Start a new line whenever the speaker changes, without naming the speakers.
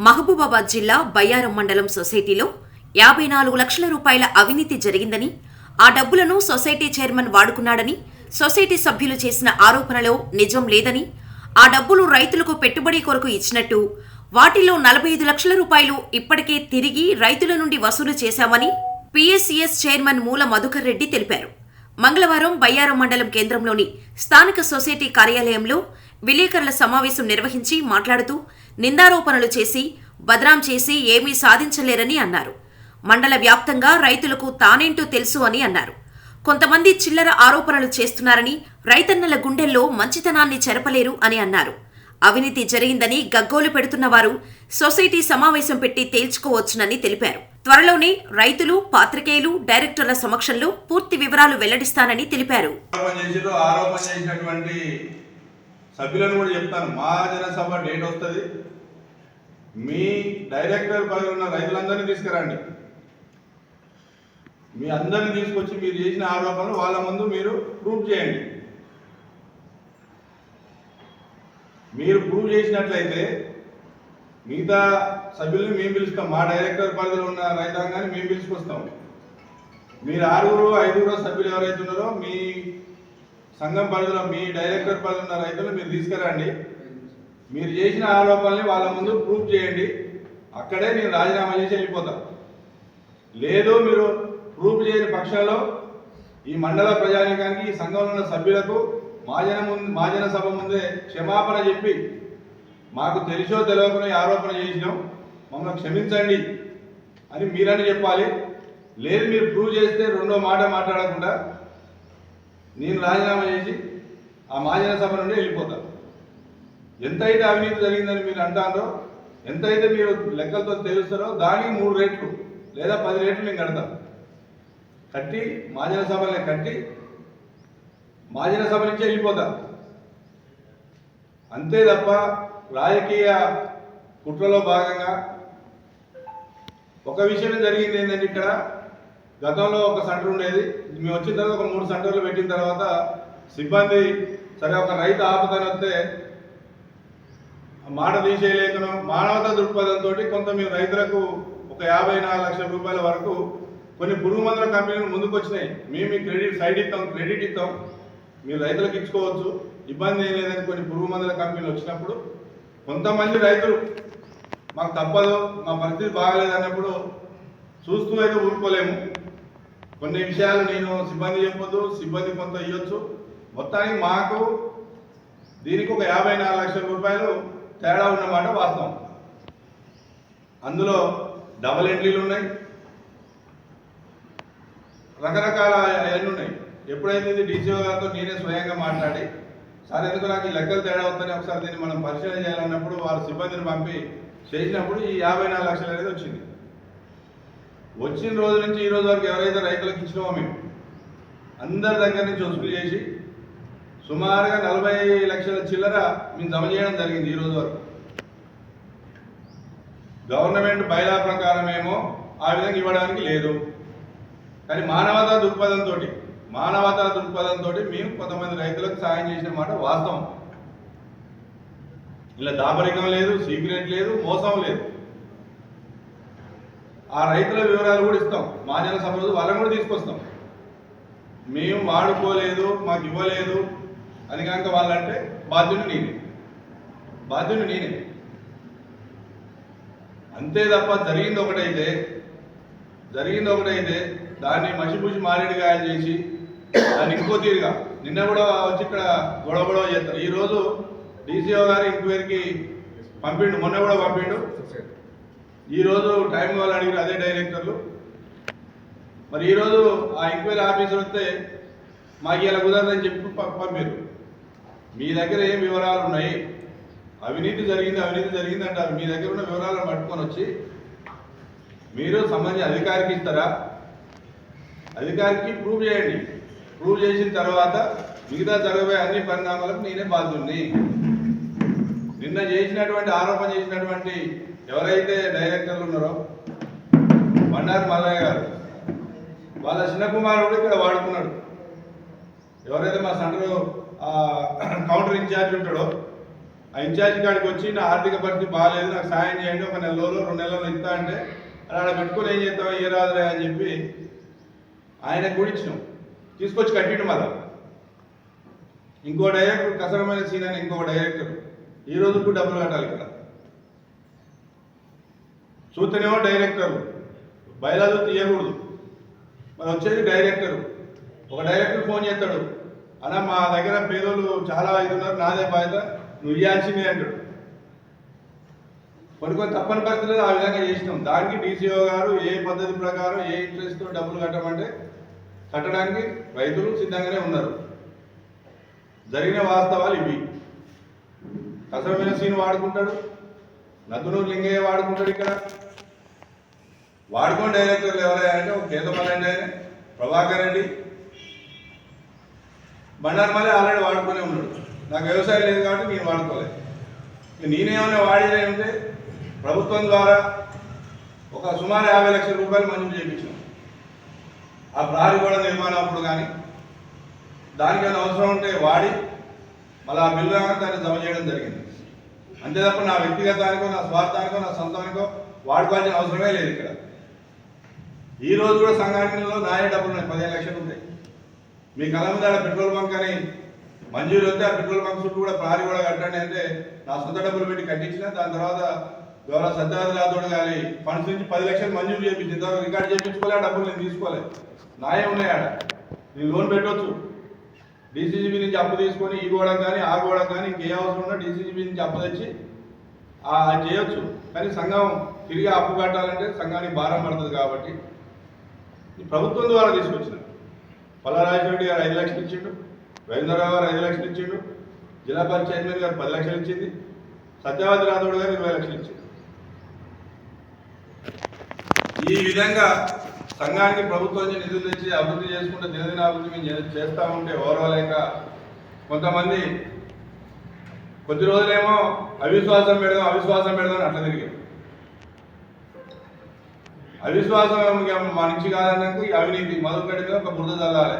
మహబూబాబాద్ జిల్లా బయ్యారం మండలం సొసైటీలో యాభై నాలుగు లక్షల రూపాయల అవినీతి జరిగిందని ఆ డబ్బులను సొసైటీ చైర్మన్ వాడుకున్నాడని సొసైటీ సభ్యులు చేసిన ఆరోపణలో నిజం లేదని ఆ డబ్బులు రైతులకు పెట్టుబడి కొరకు ఇచ్చినట్టు వాటిలో నలభై ఐదు లక్షల రూపాయలు ఇప్పటికే తిరిగి రైతుల నుండి వసూలు చేశామని పిఎస్సిఎస్ చైర్మన్ మూల మధుకర్ రెడ్డి తెలిపారు. మంగళవారం బయ్యారం మండలం కేంద్రంలోని స్థానిక సొసైటీ కార్యాలయంలో విలేకరుల సమావేశం నిర్వహించి మాట్లాడుతూ నిందారోపణలు చేసి బదనాం చేసి ఏమీ సాధించలేరని అన్నారు. మండల వ్యాప్తంగా రైతులకు తానేంటో తెలుసు అని అన్నారు. కొంతమంది చిల్లర ఆరోపణలు చేస్తున్నారని రైతన్నల గుండెల్లో మంచితనాన్ని చెరపలేరు అని అన్నారు. అవినీతి జరిగిందని గగ్గోలు పెడుతున్న వారు సొసైటీ సమావేశం పెట్టి తేల్చుకోవచ్చునని తెలిపారు. త్వరలోనే రైతులు పాత్రికేయులు డైరెక్టర్ల సమక్షంలో పూర్తి వివరాలు వెల్లడిస్తానని తెలిపారు
ఆరోపణ చేసిరో ఆరోపణ చేసినటువంటి సభ్యులను కూడా చెప్తాను. మహాజన సభ డేట్ వస్తుంది. మీ డైరెక్టర్ పదవి ఉన్న రైతులందరినీ తీసుకురండి. మీ అందరిని తీసుకొచ్చి మీరు చేసిన ఆరోపణలు వాళ్ళ ముందు మీరు ప్రూవ్ చేయండి. మీరు ప్రూవ్ చేసినట్లయితే మిగతా సభ్యుల్ని మేము పిలుస్తాం. మా డైరెక్టర్ పరిధిలో ఉన్న రైతాంగాన్ని మేము పిలుచుకొస్తాం. మీరు ఆరుగురు ఐదుగురు సభ్యులు ఎవరైతే ఉన్నారో మీ సంఘం పరిధిలో మీ డైరెక్టర్ పరిధిలో ఉన్న రైతులు మీరు తీసుకురండి. మీరు చేసిన ఆరోపణల్ని వాళ్ళ ముందు ప్రూఫ్ చేయండి. అక్కడే నేను రాజీనామా చేసి వెళ్ళిపోతా. లేదు మీరు ప్రూఫ్ చేయని పక్షంలో ఈ మండల ప్రజానికానికి ఈ సంఘంలో ఉన్న సభ్యులకు మాజన ముందు మాజన సభ ముందే క్షమాపణ చెప్పి మాకు తెలిసో తెలియకుండా ఆరోపణ చేసినాం. మమ్మల్ని క్షమించండి అని మీరని చెప్పాలి. లేదు మీరు ప్రూవ్ చేస్తే రెండో మాట మాట్లాడకుండా నేను రాజీనామా చేసి ఆ మాజన సభ నుండి వెళ్ళిపోతాను. ఎంతైతే అవినీతి జరిగిందని మీరు అంటారో ఎంతైతే మీరు లెక్కలతో తెలుస్తారో దానికి మూడు రేట్లు లేదా పది రేట్లు నేను కడతాను కట్టి మాజన సభల్ని కట్టి మాజన సభ నుంచి వెళ్ళిపోతాను అంతే తప్ప రాజకీయ కుట్రలో భాగంగా ఒక విషయం జరిగింది ఏంటంటే ఇక్కడ గతంలో ఒక సెంటర్ ఉండేది. మేము వచ్చిన తర్వాత ఒక మూడు సెంటర్లు పెట్టిన తర్వాత సిబ్బంది సరే ఒక రైతు ఆపదని వస్తే మాట తీసేయలేకను మానవతా దృక్పథంతో కొంత మేము రైతులకు ఒక యాభై నాలుగు లక్షల రూపాయల వరకు కొన్ని పురుగు మందుల కంపెనీలు ముందుకు వచ్చినాయి. మేము మీ క్రెడిట్ సైడ్ ఇస్తాం క్రెడిట్ ఇస్తాం మీరు రైతులకు ఇచ్చుకోవచ్చు. ఇబ్బంది ఏం లేదని కొన్ని పురుగు మందుల కంపెనీలు వచ్చినప్పుడు కొంతమంది రైతులు మాకు తప్పదు మా పరిస్థితి బాగాలేదన్నప్పుడు చూస్తూ అయితే ఊరుకోలేము. కొన్ని విషయాలు నేను సిబ్బంది చెప్పొద్దు సిబ్బంది కొంత ఇవ్వచ్చు మొత్తానికి మాకు దీనికి ఒక యాభై నాలుగు లక్షల రూపాయలు తేడా ఉన్నమాట వాస్తవం. అందులో డబల్ ఎంట్రీలు ఉన్నాయి. రకరకాల అవన్నీ ఉన్నాయి. ఎప్పుడైతే ఇది డీసీఓ గారితో నేనే స్వయంగా మాట్లాడి సార్ ఎందుకు నాకు ఈ లెక్కలు తేడా వస్తాయి ఒకసారి దీన్ని మనం పరిశీలన చేయాలన్నప్పుడు వారు సిబ్బందిని పంపి చేసినప్పుడు ఈ యాభై నాలుగు లక్షలు అనేది వచ్చింది. వచ్చిన రోజు నుంచి ఈ రోజు వరకు ఎవరైతే రైతులకు ఇచ్చినామో మేము అందరి దగ్గర నుంచి వసూలు చేసి సుమారుగా నలభై లక్షల చిల్లర మేము జమ చేయడం జరిగింది ఈ రోజు వరకు. గవర్నమెంట్ బయలా ప్రకారం ఏమో ఆ విధంగా ఇవ్వడానికి లేదు. కానీ మానవతా దృక్పథంతో మానవతా దృక్పథంతో మేము కొంతమంది రైతులకు సాయం చేసిన మాట వాస్తవం. ఇలా దాపరికం లేదు సీక్రెట్ లేదు మోసం లేదు. ఆ రైతుల వివరాలు కూడా ఇస్తాం. మాజన సభ రోజు వాళ్ళని కూడా తీసుకొస్తాం. మేము వాడుకోలేదు మాకు ఇవ్వలేదు. అని కనుక వాళ్ళంటే బాధ్యుని నేనే. బాధ్యుని నేనే. అంతే తప్ప జరిగింది ఒకటైతే జరిగింది ఒకటైతే దాన్ని మసిపూసి మారేడుగాయలు చేసి దాన్ని ఇంకో తీరుగా. నిన్న కూడా వచ్చి ఇక్కడ గొడవ గొడవ చేస్తారు. ఈరోజు డీసీఓ గారు ఇంక్వైరీకి పంపిండు మొన్న కూడా పంపిండు. ఈరోజు టైం వాళ్ళు అడిగిన అదే డైరెక్టర్లు. మరి ఈరోజు ఆ ఎంక్వైరీ ఆఫీసర్ వస్తే మాకు ఇలా కుదరదని చెప్పి పంపారు. మీ దగ్గర ఏం వివరాలు ఉన్నాయి? అవినీతి జరిగింది అవినీతి జరిగింది అంటారు. మీ దగ్గర ఉన్న వివరాలను పట్టుకొని వచ్చి మీరు సంబంధించిన అధికారికి ఇస్తారా? అధికారికి ప్రూవ్ చేయండి. ప్రూవ్ చేసిన తర్వాత మిగతా జరగబోయే అన్ని పరిణామాలకు నేనే బాధ్యుడిని. నిన్న చేసినటువంటి ఆరోపణ చేసినటువంటి ఎవరైతే డైరెక్టర్లు ఉన్నారో బండారు మల్లయ్య గారు వాళ్ళ చిన్న కుమారుడు ఇక్కడ వాడుకున్నాడు. ఎవరైతే మా సెంటర్ కౌంటర్ ఇన్ఛార్జ్ ఉంటాడో ఆ ఇన్ఛార్జ్ కాడికి వచ్చి నా ఆర్థిక పరిస్థితి బాగాలేదు నాకు సాయం చేయండి ఒక నెల రోజులు రెండు నెలలు ఇస్తా అంటే అలా ఆడ ఏం చేస్తావు ఏ రాదులే అని చెప్పి ఆయన గుడిచ్చినాం తీసుకొచ్చి కట్టిండు మళ్ళా ఇంకో డైరెక్టర్ కసరమైన సీన్ అని ఇంకో డైరెక్టర్. ఈ రోజు కూడా డబ్బులు కట్టాలి ఇక్కడ. చూస్తేనేమో డైరెక్టర్. బయలాదు తీయకూడదు. మరి వచ్చేది డైరెక్టర్. ఒక డైరెక్టర్ ఫోన్ చేస్తాడు. అన్న మా దగ్గర పేదోళ్ళు చాలా ఇది ఉన్నారు నాదే బాధ్యత నువ్వు ఇవ్వాల్సిందే అంటాడు. కొన్ని కొన్ని తప్పని పరిస్థితులు ఆ విధంగా చేసినాం. దానికి డీసీఓ గారు ఏ పద్ధతి ప్రకారం ఏ ఇంట్రెస్ట్తో డబ్బులు కట్టమంటే కట్టడానికి రైతులు సిద్ధంగానే ఉన్నారు. జరిగిన వాస్తవాలు ఇవి. కసరమైన సీన్ వాడుకుంటాడు. నదునూరు లింగయ్య వాడుకుంటాడు ఇక్కడ. వాడుకోండి డైరెక్టర్లు ఎవరైనా అంటే ఒక కేంద్రమల్లండి ఆయన ప్రభాకర్ రెడ్డి. మళ్ళీ ఆల్రెడీ వాడుకునే ఉన్నాడు. నాకు వ్యవసాయం లేదు కాబట్టి నేను వాడుకోలేదు. నేనేమైనా వాడేది ఉంటే ప్రభుత్వం ద్వారా ఒక సుమారు యాభై లక్షల రూపాయలు మంజూరు చేయించాం. ఆ ప్రహరీ గోడ నిర్మాణం అప్పుడు కానీ దానికి అవసరం ఉంటే వాడి మళ్ళీ ఆ బిల్లు దాన్ని జమ చేయడం జరిగింది. అంతే తప్ప నా వ్యక్తిగతానికో నా స్వార్థానికో నా సొంతానికో వాడుకోవాల్సిన అవసరమే లేదు ఇక్కడ. ఈ రోజు కూడా సంఘటనలో నాయే డబ్బులు ఉన్నాయి పదిహేను లక్షలు ఉంటాయి మీ కళ్ళ ఆడ పెట్రోల్ బంక్ అని మంజూరు వస్తే ఆ పెట్రోల్ బంక్ చుట్టూ కూడా ప్రారి కూడా కట్టండి అంటే నా సొంత డబ్బులు పెట్టి కట్టించిన దాని తర్వాత గౌరవ సత్యనాథ రాథోడ్ గారి ఫండ్స్ నుంచి పది లక్షలు మంజూరు చేయించింది ఇంతవరకు రికార్డు చేయించుకోలే ఆ డబ్బులు నేను తీసుకోలేదు నాయే ఉన్నాయి ఆడ. నేను లోన్ పెట్టవచ్చు డీసీజీబీ నుంచి అప్పు తీసుకొని ఈ గోడ కానీ ఆ కానీ ఇంకే అవసరం ఉన్నా డీసీజీబీ నుంచి అప్పు తెచ్చి చేయొచ్చు. కానీ సంఘం తిరిగి అప్పు కట్టాలంటే సంఘానికి భారం పడుతుంది కాబట్టి ఈ ప్రభుత్వం ద్వారా తీసుకొచ్చిన. పల్లారాజరెడ్డి గారు ఐదు లక్షలు ఇచ్చిండు రవీంద్రరావు గారు ఐదు లక్షలు ఇచ్చిండు జిల్లా పంచాయతీ గారు పది లక్షలు ఇచ్చింది సత్యవతి రాథోడ్ గారు ఇరవై లక్షలు ఇచ్చింది ఈ విధంగా సంఘానికి ప్రభుత్వం నిధులు తెచ్చి అభివృద్ధి చేసుకుంటే దినదిన అభివృద్ధి మేము చేస్తూ ఉంటే ఓర్వలేక కొంతమంది కొద్ది రోజులేమో అవిశ్వాసం పెడదాం అవిశ్వాసం పెడదాం అట్లా తిరిగాం అవిశ్వాసం ఇక మా నుంచి కాదన్నాక అవినీతి మొదలు పెడితే ఒక బురద చల్లాలి